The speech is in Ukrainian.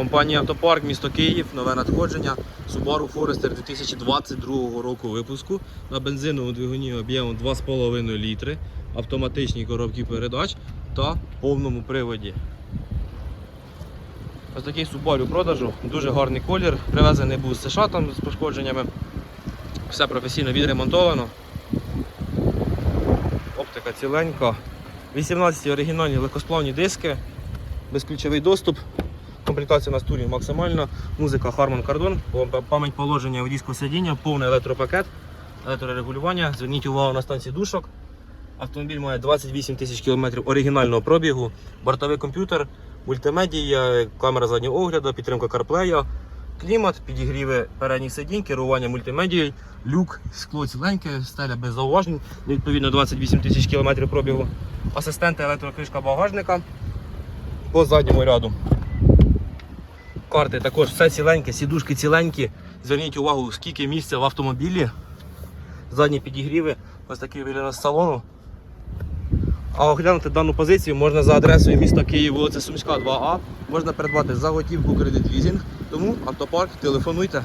Компанія Автопарк, місто Київ, нове надходження. Subaru Forester 2022 року випуску на бензиновому двигуні об'ємом 2,5 літри, автоматичній коробці передач та повному приводі. Ось такий Subaru продажу, дуже гарний колір. Привезений був з США там з пошкодженнями. Все професійно відремонтовано. Оптика ціленька. 18 оригінальні легкосплавні диски, безключовий доступ. Комплектація на стулі максимальна. Музика Harman Kardon, пам'ять положення водійського сидіння, повний електропакет, електрорегулювання. Зверніть увагу на станції душок. Автомобіль має 28 тисяч кілометрів оригінального пробігу, бортовий комп'ютер, мультимедія, камера заднього огляду, підтримка CarPlay, клімат, підігріви передніх сидінь, керування мультимедією, люк, скло ціленьке, стеля без зауважень, відповідно 28 тисяч кілометрів пробігу. Асистенти електрокришка багажника по задньому ряду. Карти також все ціленьке, сідушки ціленькі. Зверніть увагу, скільки місця в автомобілі. Задні підігріви, ось такий вигляд салону. А оглянути дану позицію можна за адресою міста Київ, вулиця Сумська, 2А. Можна придбати заготівку кредит лізинг. Тому автопарк, телефонуйте.